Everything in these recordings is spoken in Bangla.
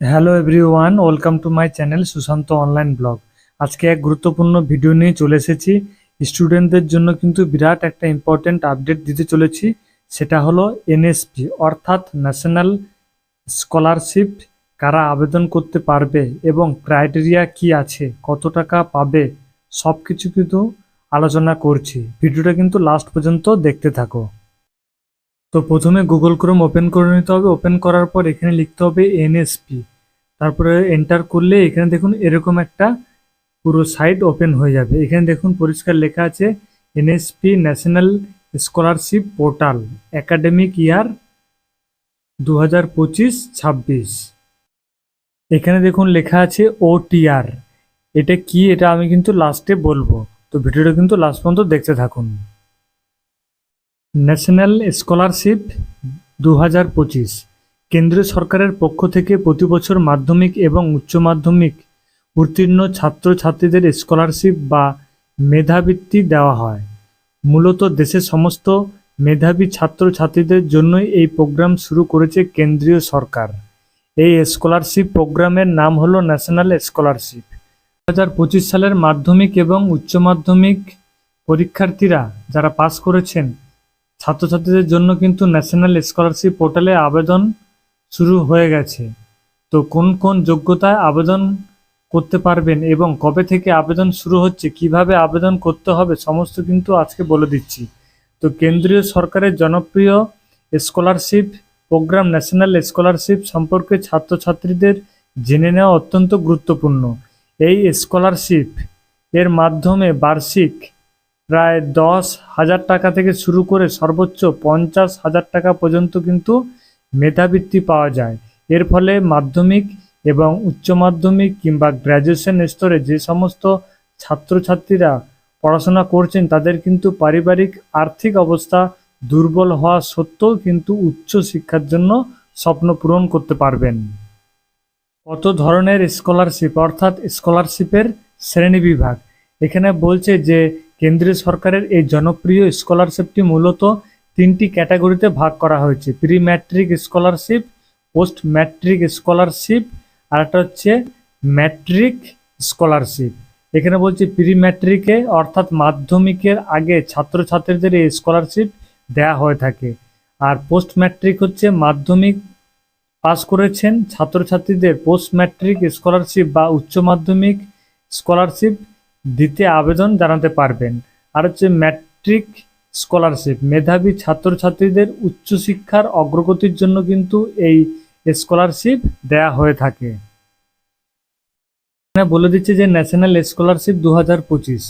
Hello everyone welcome to my channel Sushant online blog আজকে এক গুরুত্বপূর্ণ ভিডিও নিয়ে চলে এসেছি। স্টুডেন্টদের জন্য কিন্তু বিরাট একটা ইম্পর্টেন্ট আপডেট দিতে চলেছি। সেটা হলো এনএসপি অর্থাৎ ন্যাশনাল স্কলারশিপ কারা আবেদন করতে পারবে এবং ক্রাইটেরিয়া কি আছে, কত টাকা পাবে সব কিছু কিন্তু আলোচনা করছি। ভিডিওটা কিন্তু লাস্ট পর্যন্ত দেখতে থাকো। তো প্রথমে গুগল ক্রোম ওপেন করে নিতে হবে। ওপেন করার পর এখানে লিখতে হবে এনএসপি তারপরে এন্টার করলে এখানে দেখুন এরকম একটা পুরো সাইট ওপেন হয়ে যাবে। এখানে দেখুন পরিষ্কার লেখা আছে NSP national scholarship portal academic year দু হাজার পঁচিশ ছাব্বিশ। এখানে দেখুন লেখা আছে ওটিআর এটা কি? এটা আমি কিন্তু লাস্টে বলব। তো ভিডিওটা কিন্তু লাস্ট পর্যন্ত দেখতে থাকুন। ন্যাশনাল স্কলারশিপ দু হাজার পঁচিশ। কেন্দ্রীয় সরকারের পক্ষ থেকে প্রতি বছর মাধ্যমিক এবং উচ্চ মাধ্যমিক উত্তীর্ণ ছাত্রছাত্রীদের স্কলারশিপ বা মেধাবৃত্তি দেওয়া হয়। মূলত দেশের সমস্ত মেধাবী ছাত্রছাত্রীদের জন্যই এই প্রোগ্রাম শুরু করেছে কেন্দ্রীয় সরকার। এই স্কলারশিপ প্রোগ্রামের নাম হলো ন্যাশনাল স্কলারশিপ। দু হাজার পঁচিশ সালের মাধ্যমিক এবং উচ্চ মাধ্যমিক পরীক্ষার্থীরা যারা পাস করেছেন ছাত্রছাত্রীদের জন্য কিন্তু ন্যাশনাল স্কলারশিপ পোর্টালে আবেদন শুরু হয়ে গেছে। তো কোন কোন যোগ্যতায় আবেদন করতে পারবেন এবং কবে থেকে আবেদন শুরু হচ্ছে, কীভাবে আবেদন করতে হবে, সমস্ত কিন্তু আজকে বলে দিচ্ছি। তো কেন্দ্রীয় সরকারের জনপ্রিয় স্কলারশিপ প্রোগ্রাম, ন্যাশনাল স্কলারশিপ সম্পর্কে ছাত্রছাত্রীদের জেনে নেওয়া অত্যন্ত গুরুত্বপূর্ণ। এই স্কলারশিপ এর মাধ্যমে বার্ষিক প্রায় দশ হাজার টাকা থেকে শুরু করে সর্বোচ্চ পঞ্চাশ হাজার টাকা পর্যন্ত কিন্তু মেধাবৃত্তি পাওয়া যায়। এর ফলে মাধ্যমিক এবং উচ্চ মাধ্যমিক কিংবা গ্র্যাজুয়েশন স্তরে যে সমস্ত ছাত্রছাত্রীরা পড়াশোনা করছেন, তাদের কিন্তু পারিবারিক আর্থিক অবস্থা দুর্বল হওয়া সত্ত্বেও কিন্তু উচ্চ শিক্ষার জন্য স্বপ্ন পূরণ করতে পারবেন। কত ধরনের স্কলারশিপ অর্থাৎ স্কলারশিপের শ্রেণি বিভাগ? এখানে বলছে যে কেন্দ্রীয় সরকারের এই জনপ্রিয় স্কলারশিপটি মূলত তিনটি ক্যাটাগরিতে ভাগ করা হয়েছে। Pre matric scholarship post matric scholarship, আর একটা হচ্ছে ম্যাট্রিক স্কলারশিপ। এখানে বলছে প্রি ম্যাট্রিকে অর্থাৎ মাধ্যমিকের আগে ছাত্রছাত্রীদের এই স্কলারশিপ দেয়া হয়ে থাকে। আর পোস্ট ম্যাট্রিক হচ্ছে মাধ্যমিক পাস করেছেন ছাত্রছাত্রীদের। পোস্ট ম্যাট্রিক স্কলারশিপ বা উচ্চ মাধ্যমিক স্কলারশিপ দিতে আবেদন জানাতে পারবেন। আর হচ্ছে ম্যাট্রিক স্কলারশিপ মেধাবী ছাত্রছাত্রীদের উচ্চশিক্ষার অগ্রগতির জন্য কিন্তু এই স্কলারশিপ দেয়া হয়ে থাকে। বলে দিচ্ছে যে ন্যাশনাল স্কলারশিপ দু পঁচিশ,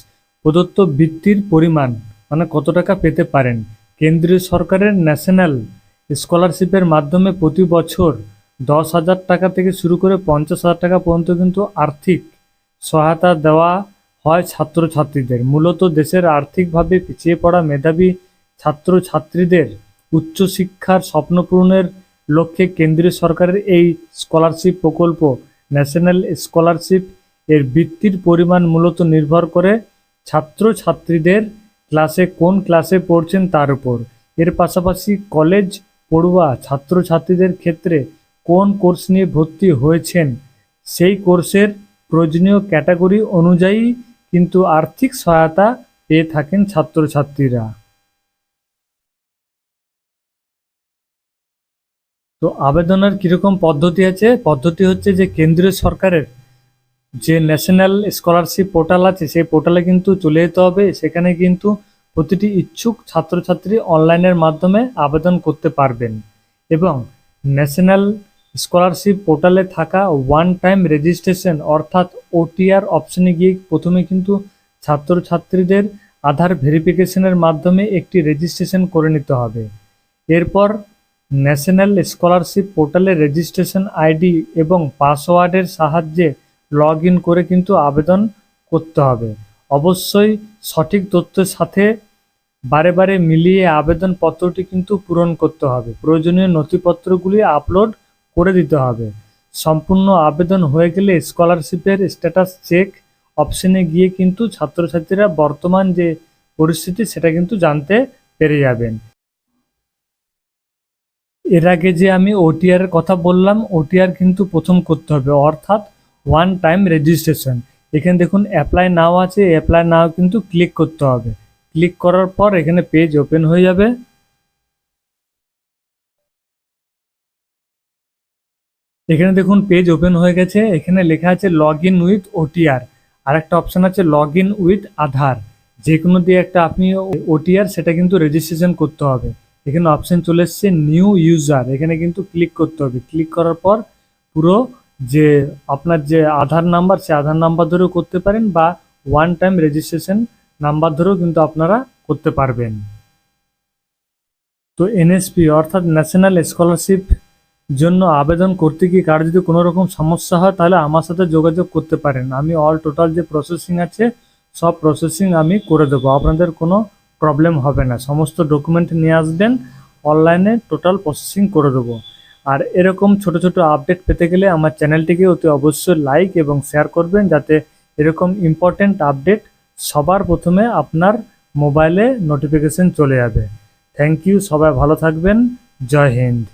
প্রদত্ত বৃত্তির পরিমাণ মানে কত টাকা পেতে পারেন। কেন্দ্রীয় সরকারের ন্যাশনাল স্কলারশিপের মাধ্যমে প্রতি বছর দশ হাজার টাকা থেকে শুরু করে পঞ্চাশ হাজার টাকা পর্যন্ত কিন্তু আর্থিক সহায়তা দেওয়া হয় ছাত্রছাত্রীদের। মূলত দেশের আর্থিকভাবে পিছিয়ে পড়া মেধাবী ছাত্রছাত্রীদের উচ্চশিক্ষার স্বপ্ন পূরণের লক্ষ্যে কেন্দ্রীয় সরকারের এই স্কলারশিপ প্রকল্প ন্যাশনাল স্কলারশিপ এর বৃত্তির পরিমাণ মূলত নির্ভর করে ছাত্রছাত্রীদের ক্লাসে কোন ক্লাসে পড়ছেন তার উপর। এর পাশাপাশি কলেজ পড়ুয়া ছাত্রছাত্রীদের ক্ষেত্রে কোন কোর্স নিয়ে ভর্তি হয়েছেন সেই কোর্সের প্রয়োজনীয় ক্যাটাগরি অনুযায়ী কিন্তু আর্থিক সহায়তা পেয়ে থাকেন ছাত্রছাত্রীরা। তো আবেদনের কীরকম পদ্ধতি আছে? পদ্ধতি হচ্ছে যে কেন্দ্রীয় সরকারের যে ন্যাশনাল স্কলারশিপ পোর্টাল আছে, সেই পোর্টালে কিন্তু চলে যেতে হবে। সেখানে কিন্তু প্রতিটি ইচ্ছুক ছাত্রছাত্রী অনলাইনের মাধ্যমে আবেদন করতে পারবেন এবং ন্যাশনাল স্কলারশিপ পোর্টালে থাকা ওয়ান টাইম রেজিস্ট্রেশন অর্থাৎ ওটিআর অপশনে গিয়ে প্রথমে কিন্তু ছাত্রছাত্রীদের আধার ভেরিফিকেশনের মাধ্যমে একটি রেজিস্ট্রেশন করে নিতে হবে। এরপর ন্যাশনাল স্কলারশিপ পোর্টালে রেজিস্ট্রেশন আইডি এবং পাসওয়ার্ডের সাহায্যে লগ করে কিন্তু আবেদন করতে হবে। অবশ্যই সঠিক তথ্যের সাথে বারে বারে মিলিয়ে আবেদনপত্রটি কিন্তু পূরণ করতে হবে। প্রয়োজনীয় নথিপত্রগুলি আপলোড করে দিতে হবে। সম্পূর্ণ আবেদন হয়ে গেলে স্কলারশিপের স্ট্যাটাস চেক অপশনে গিয়ে কিন্তু ছাত্রছাত্রীরা বর্তমান যে পরিস্থিতি সেটা কিন্তু জানতে পেরে যাবেন। এর আগে যে আমি ওটিআর কথা বললাম ওটিআর কিন্তু প্রথম করতে হবে, অর্থাৎ ওয়ান টাইম রেজিস্ট্রেশন এখানে দেখুন অ্যাপ্লাই নাও আছে অ্যাপ্লাই নাও কিন্তু ক্লিক করতে হবে। ক্লিক করার পর এখানে পেজ ওপেন হয়ে যাবে। এখানে দেখুন পেজ ওপেন হয়ে গেছে। এখানে লেখা আছে লগ ইন উইথ ওটিআর আর একটা অপশন আছে লগ ইন উইথ আধার যে কোনো দিয়ে একটা আপনি ওটিআর সেটা কিন্তু রেজিস্ট্রেশন করতে হবে। এখানে অপশন চলে এসছে নিউ ইউজার এখানে কিন্তু ক্লিক করতে হবে। ক্লিক করার পর পুরো যে আপনার যে আধার নাম্বার সে আধার নাম্বার ধরেও করতে পারেন বা ওয়ান টাইম রেজিস্ট্রেশন নাম্বার ধরেও কিন্তু আপনারা করতে পারবেন। তো এনএসপি অর্থাৎ ন্যাশনাল স্কলারশিপ জন্য আবেদন করতে গিয়ে কার যদি কোনো রকম সমস্যা হয়, তাহলে আমার সাথে যোগাযোগ করতে পারেন। আমি অল টোটাল যে প্রসেসিং আছে, সব প্রসেসিং আমি করে দেবো। আপনাদের কোনো প্রবলেম হবে না। সমস্ত ডকুমেন্ট নিয়ে আসবেন অনলাইনে টোটাল প্রসেসিং করে দেবো। আর এরকম ছোট ছোট আপডেট পেতে গেলে আমার চ্যানেলটিকে অতি অবশ্যই লাইক এবং শেয়ার করবেন, যাতে এরকম ইম্পর্টেন্ট আপডেট সবার প্রথমে আপনার মোবাইলে নোটিফিকেশন চলে যাবে। থ্যাংক ইউ সবাই ভালো থাকবেন। জয় হিন্দ।